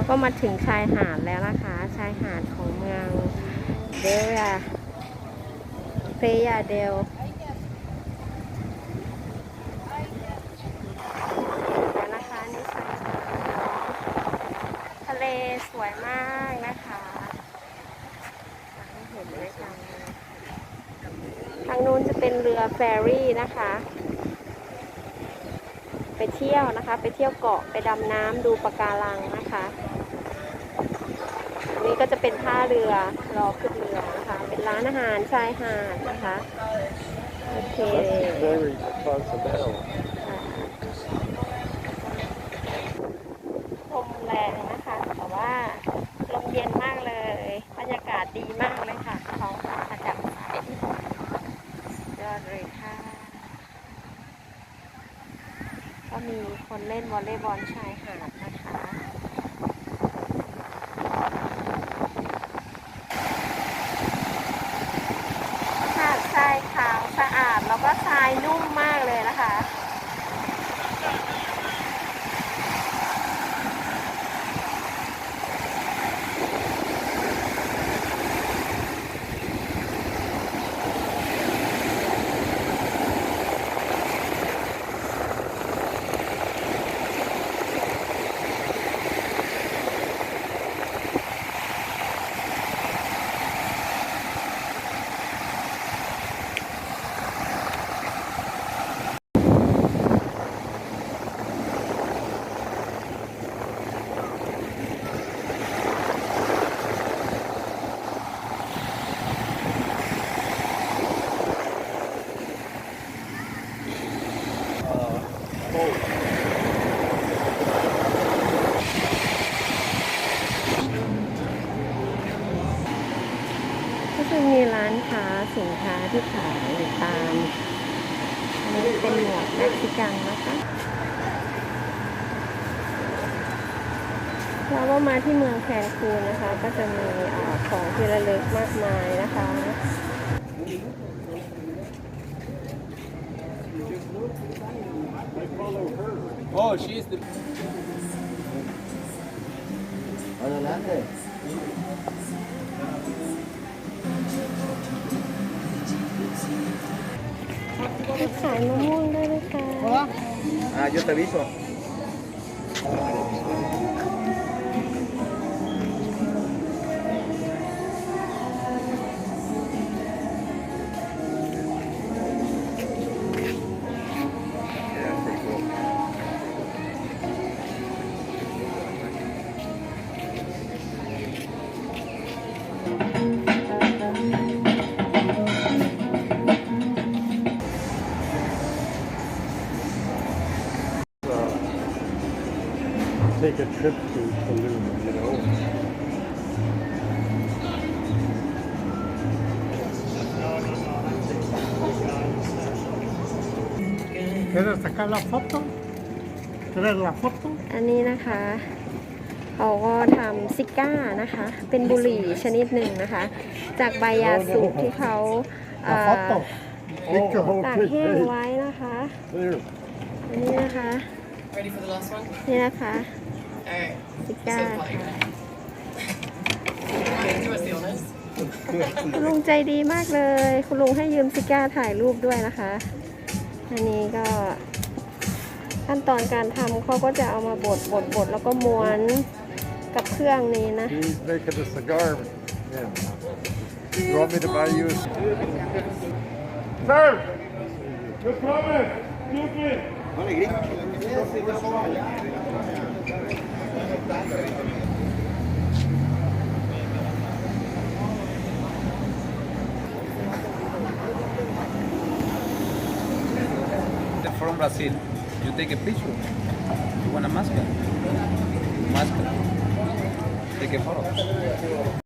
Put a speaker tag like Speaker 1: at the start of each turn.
Speaker 1: เราก็มาถึงชายหาดแล้วนะคะ ชายหาดของเมืองเดลยาเฟยาเดลนะคะนี่ชายหาดทะเลสวยมากนะคะเห็นไหมคะทางนู้นจะเป็นเรือแฟรี่นะคะไปเที่ยวนะคะ ไปเที่ยวเกาะไปดำน้ำดูปะการังนะคะ นี้ก็จะเป็นท่าเรือรอขึ้นเรือนะคะ เป็นร้านอาหารชายหาดนะคะ โอเค
Speaker 2: Very
Speaker 1: possible ลมแรงนะคะ แต่ว่าลมเย็นมากเลย บรรยากาศดีมากเลยค่ะท้องฟ้าแจ่มใสยอดเลยค่ะ ก็มีคนเล่นวอลเลย์บอลชายหาดนะคะ หาดทรายขาวสะอาด แล้วก็ทรายนุ่มมากเลยนะคะ ก็จะ มีร้านค้าสินค้าที่ขายอยู่ตามอันนี้เป็นหมวกเม็กซิกันนะคะเราว่ามาที่เมืองแคนคูนนะคะ ก็จะมีอาของที่ระลึกมากมายนะคะ
Speaker 3: Oh, she's the.
Speaker 2: Adelante.
Speaker 1: ขายมะม่วงได้ไหมคะ
Speaker 2: Ah, yo te aviso. Yeah, take a trip to Tulum, you know.
Speaker 4: ¿Quieres sacar la foto? ¿Quieres la foto?
Speaker 1: อันนี้นะคะเขาก็ทำซิก้านะคะ เป็นบุหรี่ชนิดหนึ่งนะคะ จากใบยาสูบที่เขาเอ่
Speaker 4: La
Speaker 1: อ
Speaker 4: foto. Dicho,
Speaker 1: ตาก
Speaker 4: okay,
Speaker 1: แห้ง
Speaker 4: hey,
Speaker 1: ไว้นะคะ
Speaker 4: there.
Speaker 1: อันนี้นะคะ
Speaker 5: Ready for the last one?
Speaker 1: นี่นะคะ
Speaker 5: Alright.
Speaker 1: ซิก้า
Speaker 5: So
Speaker 1: ค่ะ
Speaker 5: Okay, do us the honors.
Speaker 1: คุณลุงใจดีมากเลย คุณลุงให้ยืมซิก้าถ่ายรูปด้วยนะคะ อันนี้ก็ขั้นตอนการทำเขาก็จะเอามาบดบดบดแล้วก็ม้วนกับเครื่องนี้นะ
Speaker 4: He's making a cigar. Yeah. You want me to buy you a Sir! Good comment! Excuse me!
Speaker 3: From Brazil. You take a picture. You want a mask? Mask. Take a photo.